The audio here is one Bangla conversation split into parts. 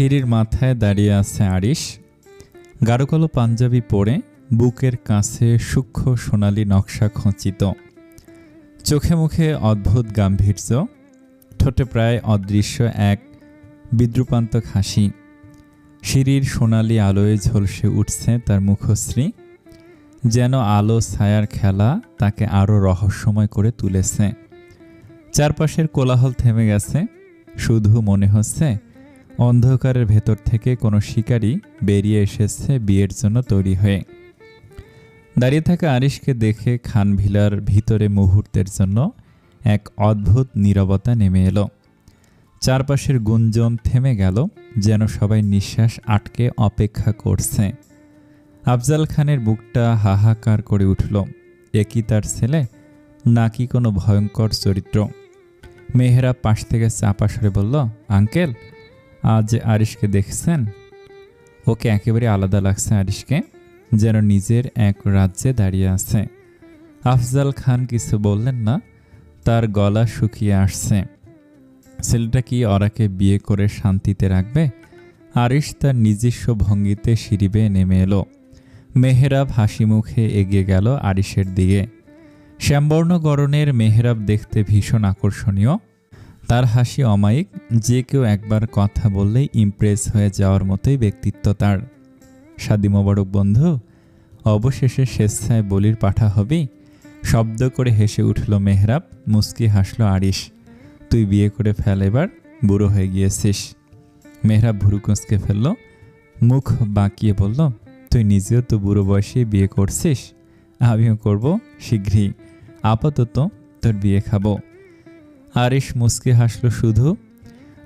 সিঁড়ির মাথায় দাঁড়িয়ে আছে আরিশ। গাঢ়কালো পাঞ্জাবি পরে বুকের কাছে সূক্ষ্ম সোনালি নকশা খচিত। চোখে মুখে অদ্ভুত গাম্ভীর্য। ঠোঁটে প্রায় অদৃশ্য এক বিদ্রুপান্তক হাসি। সিঁড়ির সোনালি আলোয় ঝলসে উঠছে তার মুখশ্রী। যেন আলো ছায়ার খেলা তাকে আরও রহস্যময় করে তুলেছে। চারপাশের কোলাহল থেমে গেছে। শুধু মনে হচ্ছে অন্ধকারের ভেতর থেকে কোনো শিকারী বেরিয়ে এসেছে বিয়ের জন্য তৈরি হয়ে। দাঁড়িয়ে থাকা আরিশকে দেখে খানভিলার ভিতরে মুহূর্তের জন্য এক অদ্ভুত নীরবতা নেমে এলো। চারপাশের গুঞ্জন থেমে গেল, যেন সবাই নিঃশ্বাস আটকে অপেক্ষা করছে। আফজাল খানের বুকটা হাহাকার করে উঠল। একই তার ছেলে? নাকি কোনো ভয়ঙ্কর চরিত্র? মেহেরা পাশ থেকে চাপা সরে বলল, আঙ্কেল আজ আরিশকে দেখছেন, ওকে একেবারে আলাদা লাগছে আরিশকে, যেন নিজের এক রাজ্যে দাঁড়িয়ে আছে। আফজাল খান কিছু বললেন না, তার গলা শুকিয়ে আসছে। ছেলেটা কি অরাকে বিয়ে করে শান্তিতে রাখবে? আরিশ তার নিজস্ব ভঙ্গিতে সিঁড়ি বেয়ে নেমে এলো। মেহরাব হাসি মুখে এগিয়ে গেল আরিশের দিকে। শ্যামবর্ণ গরনের মেহরাব দেখতে ভীষণ আকর্ষণীয়। তার হাসি অমায়িক, যে কেউ একবার কথা বললেই ইমপ্রেস হয়ে যাওয়ার মতোই ব্যক্তিত্ব তার। সাদি মোবারক বন্ধু, অবশেষে স্বেচ্ছায় বলির পাঠা হবে, শব্দ করে হেসে উঠল মেহরাব মুস্কি হাসল আরিশ, তুই বিয়ে করে ফেল এবার, বুড়ো হয়ে গিয়েছিস। মেহরাব ভুরু কুঁচকে ফেলল, মুখ বাঁকিয়ে বলল, তুই নিজেও তো বুড়ো বয়সে বিয়ে করছিস, আমিও করব শীঘ্রই আপাতত তোর বিয়ে খাব। আরিশ মুস্কি হাসল শুধু,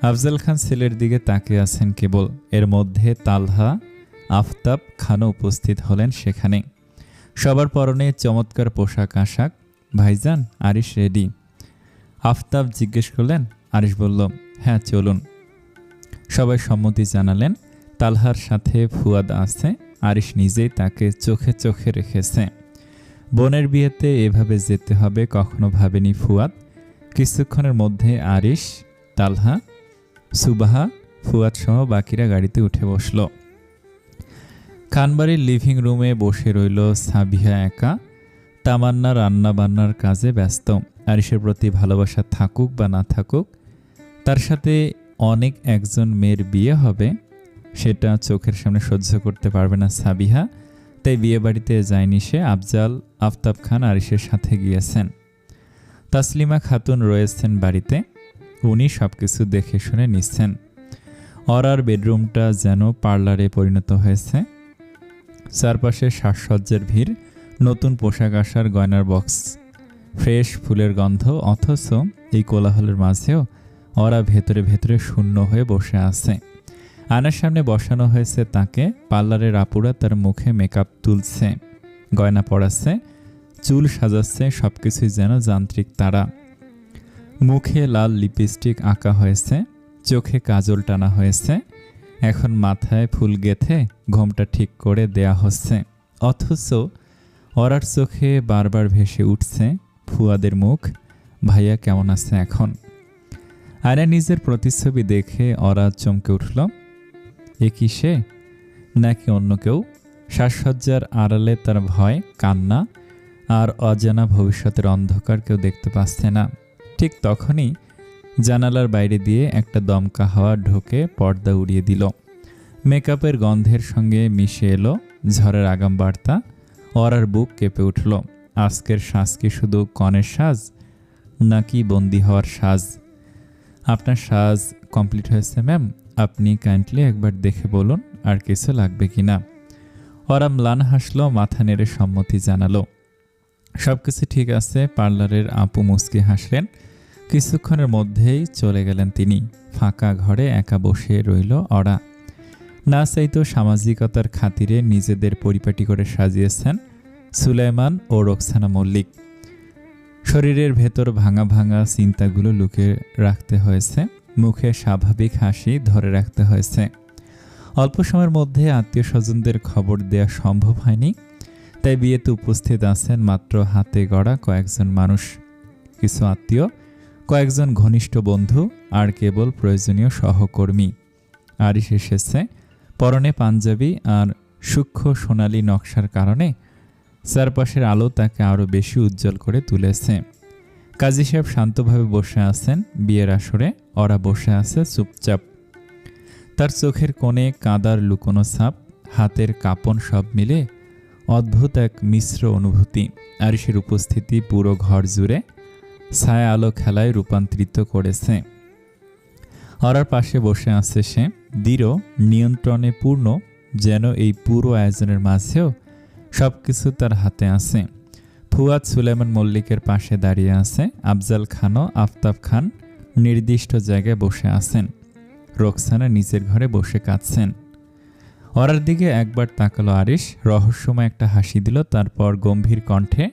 আফজাল খান ছেলের দিকে তাকিয়ে আছেন কেবল। এর মধ্যে তালহা, আফতাব খানও উপস্থিত হলেন সেখানে। সবার পরনে চমৎকার পোশাক আশাক। ভাইজান, আরিশ রেডি। আফতাব জিজ্ঞেস করলেন, আরিশ বলল হ্যাঁ চলুন। সবাই সম্মতি জানালেন। তালহার সাথে ফুয়াদ আছে। আরিশ নিজেই তাকে চোখে চোখে রেখেছে। বোনের বিয়েতে এভাবে যেতে হবে কখনো ভাবেনি ফুয়াদ। কিছুক্ষণের মধ্যে আরিশ, তালহা, সুবাহা, ফুয়াদ সহ বাকিরা গাড়িতে উঠে বসল। খানবাড়ির লিভিং রুমে বসে রইল সাবিহা একা। তামান্না রান্না বান্নার কাজে ব্যস্ত। আরিশের প্রতি ভালোবাসা থাকুক বা না থাকুক, তার সাথে অনেক একজন মেয়ের বিয়ে হবে, সেটা চোখের সামনে সহ্য করতে পারবে না সাবিহা, তাই বিয়ে বাড়িতে যায়নি সে। আফজাল, আফতাব খান আরিশের সাথে গিয়েছেন। তাসলিমা খাতুন রয়েছেন বাড়িতে। উনি সব কিছু দেখে শুনে নিচ্ছেন। অরার বেডরুমটা যেন পার্লারে পরিণত হয়েছে। চারপাশে সাজসজ্জার ভিড়, নতুন পোশাক আসার গয়নার বক্স, ফ্রেশ ফুলের গন্ধ, অথচ এই কোলাহলের মাঝেও ওরা ভেতরে ভেতরে শূন্য হয়ে বসে আছে। আয়নার সামনে বসানো হয়েছে তাকে, পার্লারের আপুরা তার মুখে মেকআপ তুলছে, গয়না পরাচ্ছে চুল সাজাচ্ছে সব কিছুই যেন যান্ত্রিক তারা। মুখে লাল লিপস্টিক আঁকা হয়েছে, চোখে কাজল টানা হয়েছে, এখন মাথায় ফুল গেথে ঘোমটা ঠিক করে দেয়া হচ্ছে। অথচ অরার চোখে বারবার ভেসে উঠছে ফুয়াদের মুখ, ভাইয়া কেমন আছে এখন? আয়না নিজের প্রতিচ্ছবি দেখে অরা চমকে উঠল, এ কি সে? নাকি অন্য কেউ? সাজসজ্জার আড়ালে তার ভয়, কান্না আর অজানা ভবিষ্যতের অন্ধকার কেউ দেখতে পাচ্ছে না। ঠিক তখনই জানালার বাইরে দিয়ে একটা দমকা হাওয়া ঢোকে পর্দা উড়িয়ে দিল। মেকআপের গন্ধের সঙ্গে মিশে এলো ঝড়ের আগাম বার্তা। অরার বুক কেঁপে উঠল। আজকের সাজ কি শুধু কনের সাজ, নাকি বন্দি হওয়ার সাজ? আপনার সাজ কমপ্লিট হয়েছে, ম্যাম। আপনি কাইন্ডলি একবার দেখে বলুন আর কিছু লাগবে কি না ওরা ম্লান হাসলো, মাথা নেড়ে সম্মতি জানালো। সব কিছু ঠিক আছে, পার্লারের আপু মুসকি হাসলেন। কিছুক্ষণের মধ্যেই চলে গেলেন তিনি। ফাঁকা ঘরে একা বসে রইল অরা। না চাইতো সামাজিকতার খাতিরে নিজেদের পরিপাটি করে সাজিয়েছেন সুলাইমান ও রোকসানা মল্লিক। শরীরের ভেতর ভাঙা ভাঙা চিন্তাগুলো লুকিয়ে রাখতে হয়েছে। মুখে স্বাভাবিক হাসি ধরে রাখতে হয়েছে। অল্প সময়ের মধ্যে আত্মীয় স্বজনদের খবর দেওয়া সম্ভব হয়নি। তাই বিয়েতে উপস্থিত আছেন মাত্র হাতে গড়া কয়েকজন মানুষ, কিছু আত্মীয়, কয়েকজন ঘনিষ্ঠ বন্ধু আর কেবল প্রয়োজনীয় সহকর্মী। আরিশ এসেছে পরনে পাঞ্জাবি আর সূক্ষ্ম সোনালি নকশার কারণে চারপাশের আলো তাকে আরও বেশি উজ্জ্বল করে তুলেছে। কাজী সাহেব শান্তভাবে বসে আছেন। বিয়ের আসরে ওরা বসে আছে চুপচাপ। তার চোখের কোণে কাদার লুকোনো ছাপ, হাতের কাপন সব মিলে অদ্ভুত এক মিশ্র অনুভূতি। আরিসের উপস্থিতি পুরো ঘর জুড়ে ছায়া আলো খেলায় রূপান্তরিত করেছে। অরার পাশে বসে আছে সে। দৃঢ়, নিয়ন্ত্রণে পূর্ণ, যেন এই পুরো আয়োজনের মাঝেও সব কিছু তার হাতে আছে। ফুয়াদ সুলেমান মল্লিকের পাশে দাঁড়িয়ে আছে। আফজাল খানও আফতাব খান নির্দিষ্ট জায়গায় বসে আছেন। রোকসানা নিজের ঘরে বসে কাঁদছেন। অরার দিকে একবার তাকালো আরিশ। রহস্যময় একটা হাসি দিল, তারপর গম্ভীর কণ্ঠে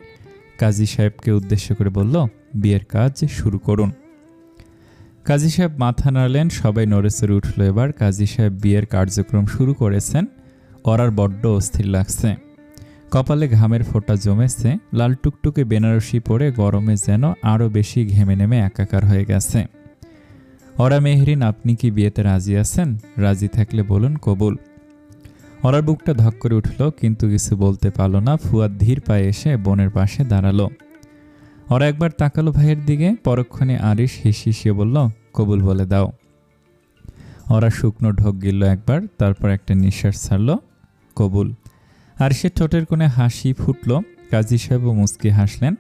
কাজী সাহেবকে উদ্দেশ্য করে বলল, বিয়ের কাজ শুরু করুন। কাজী সাহেব মাথা নাড়লেন, সবাই নড়েচড়ে উঠল এবার। কাজী সাহেব বিয়ের কার্যক্রম শুরু করেছেন, অরার বড্ড অস্থির লাগছে। কপালে ঘামের ফোঁটা জমেছে, লাল টুকটুকে বেনারসি পরে গরমে যেন আরও বেশি ঘেমে নেমে একাকার হয়ে গেছে। অরা মেহরিন, আপনি কি বিয়েতে রাজি আছেন? রাজি থাকলে বলুন, কবুল। অরার বুকটা ধক করে উঠল, কিন্তু কিছু বলতে পারল না। ফুয়াদ ধীর পায়ে এসে বোনের পাশে দাঁড়াল। ওরা একবার তাকালো ভাইয়ের দিকে। পরক্ষণে আরিশ হিসিয়ে বলল, কবুল বলে দাও। ওরা শুকনো ঢোক গিলল একবার, তারপর একটা নিঃশ্বাস ছাড়ল, কবুল। আরিশের ঠোঁটের কোণে হাসি ফুটল। কাজী সাহেবও মুচকি হাসলেন।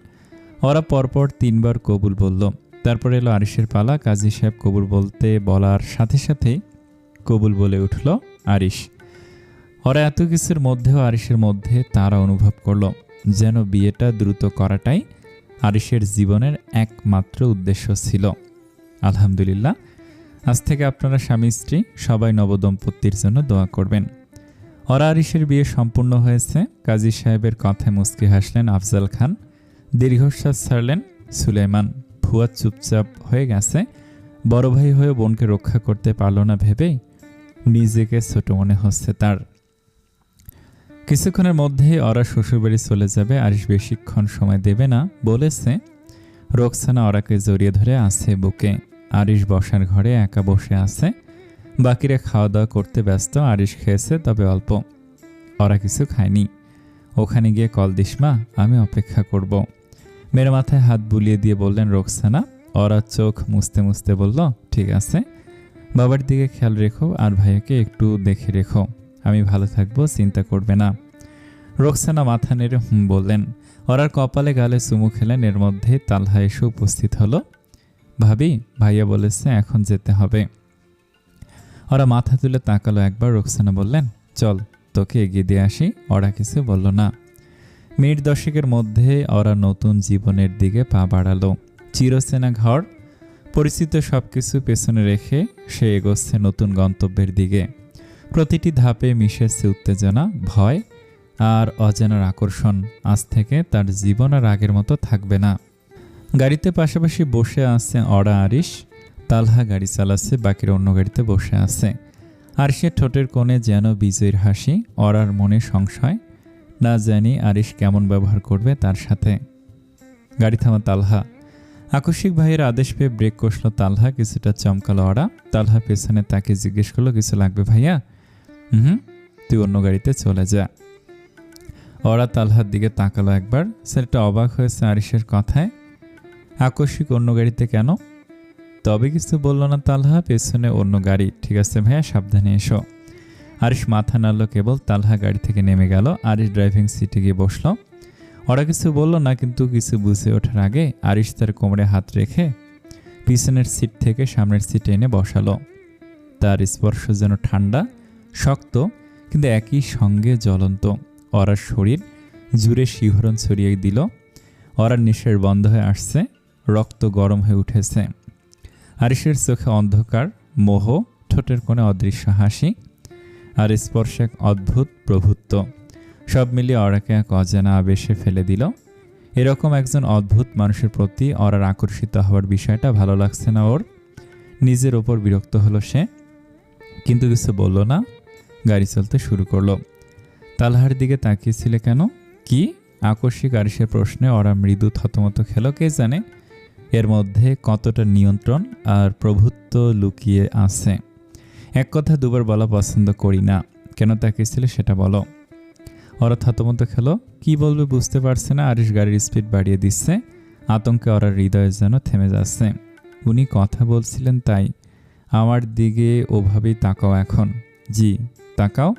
ওরা পরপর তিনবার কবুল বলল। তারপর এলো আরিশের পালা। কাজী সাহেব কবুল বলতে বলার সাথে সাথেই কবুল বলে উঠল আরিশ। ওরা এত কিছুর মধ্যেও আরিশের মধ্যে তারা অনুভব করল, যেন বিয়েটা দ্রুত করাটাই আরিশের জীবনের একমাত্র উদ্দেশ্য ছিল। আলহামদুলিল্লাহ। আজ থেকে আপনারা স্বামী, স্ত্রী সবাই নবদম্পতির জন্য দোয়া করবেন। ওরা আরিশের বিয়ে সম্পূর্ণ হয়েছে। কাজী সাহেবের কথায় মুস্কি হাসলেন আফজাল খান। দীর্ঘশ্বাস ছাড়লেন সুলেমান ফুয়া চুপচাপ হয়ে গেছে। বড় ভাই হয়ে বোনকে রক্ষা করতে পারল না ভেবেই নিজেকে ছোট মনে হচ্ছে তার। কিছুক্ষণের মধ্যেই ওরা শ্বশুরবাড়ি চলে যাবে, আরিশ বেশিক্ষণ সময় দেবে না, বলেছে। রোকসানা ওরাকে জড়িয়ে ধরে আছে বুকে। আরিশ বসার ঘরে একা বসে আছে। বাকিরা খাওয়া দাওয়া করতে ব্যস্ত, আরিশ খেয়েছে তবে অল্প। ওরা কিছু খায়নি। ওখানে গিয়ে কল দিস মা, আমি অপেক্ষা করব। মেয়ের মাথায় হাত বুলিয়ে দিয়ে বললেন, রোকসানা, ওরা চোখ মুছতে মুছতে বলল, ঠিক আছে। বাবার দিকে খেয়াল রেখো আর ভাইয়াকে একটু দেখে রেখো। আমি ভালো থাকব, চিন্তা করবে না। রোকসানা মাথা নেড়ে হুম বললেন। ওরার কপালে গালে চুমু খেলেন এর মধ্যে তালহা এসে উপস্থিত হলো। ভাবি, ভাইয়া বলেছে এখন যেতে হবে। ওরা মাথা তুলে তাকালো একবার, রোকসানা বললেন, চল, তোকে এগিয়ে দিয়ে আসি। ওরা কিছু বলল না। মিনিট দশেকের মধ্যে ওরা নতুন জীবনের দিকে পা বাড়ালো। চিরসেনা ঘর, পরিচিত সব কিছু পেছনে রেখে সে এগোচ্ছে নতুন গন্তব্যের দিকে। প্রতিটি ধাপে মিশেছে উত্তেজনা, ভয় আর অজানার আকর্ষণ। আজ থেকে তার জীবন আর আগের মতো থাকবে না। গাড়িতে পাশাপাশি বসে আছে অড়া আরিশ। তালহা গাড়ি চালাচ্ছে, বাকিরা অন্য গাড়িতে বসে আছে। আরিশের ঠোঁটের কোণে যেন বিজয়ের হাসি, অরার মনে সংশয়। না জানি আরিশ কেমন ব্যবহার করবে তার সাথে। গাড়ি থামা তালহা। আকস্মিক ভাইয়ের আদেশ পেয়ে ব্রেক কষল তালহা, কিছুটা চমকালো অড়া তালহা পেছনে তাকে জিজ্ঞেস করল, কিছু লাগবে ভাইয়া? হুম, তুই অন্য গাড়িতে চলে যা। ওরা তালহার দিকে তাকালো একবার। ছেলেটা অবাক হয়েছে আরিসের কথায়। আকস্মিক অন্য গাড়িতে কেন? তবে কিছু বলল না তালহা, পেছনে অন্য গাড়ি। ঠিক আছে ভাইয়া, সাবধানে এসো। আরিশ মাথা নাড়লো কেবল, তালহা গাড়ি থেকে নেমে গেল। আরিশ ড্রাইভিং সিটে গিয়ে বসল। ওরা কিছু বলল না, কিন্তু কিছু বুঝে ওঠার আগে আরিশ তার কোমরে হাত রেখে পিছনের সিট থেকে সামনের সিটে এনে বসালো। তার স্পর্শ যেন ঠান্ডা শক্ত, কিন্তু একই সঙ্গে জ্বলন্ত। অরার শরীর জুড়ে শিহরণ ছড়িয়ে দিল। অরার নিঃশ্বাস বন্ধ হয়ে আসছে, রক্ত গরম হয়ে উঠেছে। আরিসের চোখে অন্ধকার, মোহ, ঠোঁটের কোণে অদৃশ্য হাসি আর স্পর্শ এক অদ্ভুত প্রভুত্ব। সব মিলিয়ে অরাকে এক অজানা আবেশে ফেলে দিল। এরকম একজন অদ্ভুত মানুষের প্রতি অরার আকর্ষিত হওয়ার বিষয়টা ভালো লাগছে না ওর। নিজের ওপর বিরক্ত হলো সে, কিন্তু কিছু বলল না। গাড়ি চলতে শুরু করল। তালহার দিকে তাকিয়েছিলে কেন? কি? আকস্মিক আরিসের প্রশ্নে ওরা মৃদু থতমত খেল, কে জানে? এর মধ্যে কতটা নিয়ন্ত্রণ আর প্রভুত্ব লুকিয়ে আছে? এক কথা দুবার বলা পছন্দ করি না। কেন তাকিয়েছিলে সেটা বলো। ওরা থতমত খেলো, কি বলবে বুঝতে পারছে না আরিস গাড়ির স্পিড বাড়িয়ে দিচ্ছে। আতঙ্কে ওরা হৃদয়ে যেন থেমে যাচ্ছে। উনি কথা বলছিলেন তাই। আমার দিকে ওভাবেই তাকাও এখন। জি, তাকাও।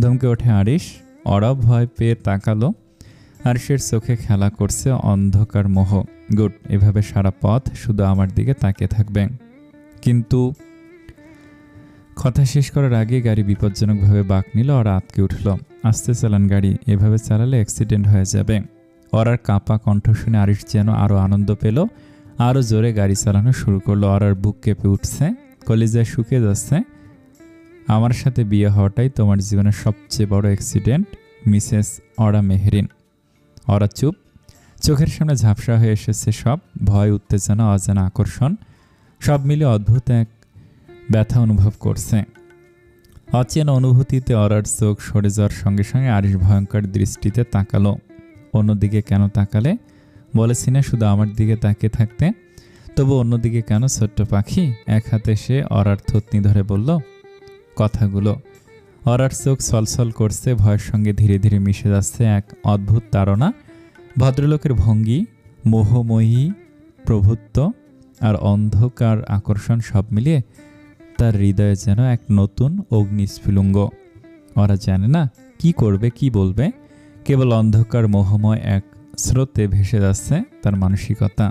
ধমকে ওঠে আরিশ ওরা ভয় পেয়ে তাকালো। আরিশের চোখে খেলা করছে অন্ধকার মোহ। গুড, এভাবে সারা পথ শুধু আমার দিকে তাকিয়ে থাকবে। কিন্তু কথা শেষ করার আগে গাড়ি বিপজ্জনকভাবে বাঁক নিল ওরা আতকে উঠল। আস্তে চালান গাড়ি, এভাবে চালালে অ্যাক্সিডেন্ট হয়ে যাবে। ওরার কাঁপা কণ্ঠ শুনে আরিশ যেন আরও আনন্দ পেল আরও জোরে গাড়ি চালানো শুরু করল। অরার বুক কেঁপে উঠছে, কলিজায় শুকে যাচ্ছে। আমার সাথে বিয়ে হওয়াটাই তোমার জীবনের সবচেয়ে বড় অ্যাক্সিডেন্ট মিসেস অরা মেহরিন। অরা চুপ। চোখের সামনে ঝাপসা হয়ে এসেছে সব। ভয়, উত্তেজনা, অজানা আকর্ষণ। সব মিলে অদ্ভুত এক ব্যথা অনুভব করছে। অচেনা অনুভূতিতে অরার চোখ সরে যাওয়ার সঙ্গে সঙ্গে আরিশ ভয়ঙ্কর দৃষ্টিতে তাকালো। অন্যদিকে কেন তাকালে? বলেছি না শুধু আমার দিকে তাকিয়ে থাকতে। তবু অন্যদিকে কেন ছোট্ট পাখি? এক হাতে সে অরার থুতনি ধরে বলল কথাগুলো। অরার চোখ ছলছল করছে, ভয়ের সঙ্গে ধীরে ধীরে মিশে যাচ্ছে এক অদ্ভুত তাড়না। ভদ্রলোকের ভঙ্গি, মোহময়ী, প্রভুত্ব আর অন্ধকার আকর্ষণ সব মিলিয়ে তার হৃদয়ে যেন এক নতুন অগ্নিস্ফুলুঙ্গ। ওরা জানে না কি করবে, কি বলবে। কেবল অন্ধকার, মোহময় এক স্রোতে ভেসে যাচ্ছে তার মানসিকতা।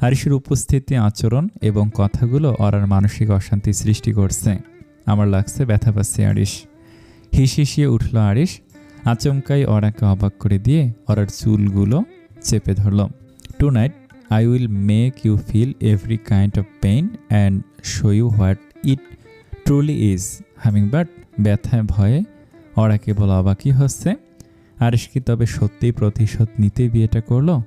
আরিসের উপস্থিতি, আচরণ এবং কথাগুলো অরার মানসিক অশান্তি সৃষ্টি করছে। আমার লাগছে ব্যথা পাচ্ছে আরিস হিসিয়ে উঠল আরিস আচমকাই অরাকে অবাক করে দিয়ে অরার চুলগুলো চেপে ধরল। Tonight I will make you feel every kind of pain and show you what it truly is humming but ব্যথায় ভয়ে ওরা কেবল অবাকই হচ্ছে। আরিস কি তবে সত্যিই প্রতিশোধ নিতে বিয়েটা করল?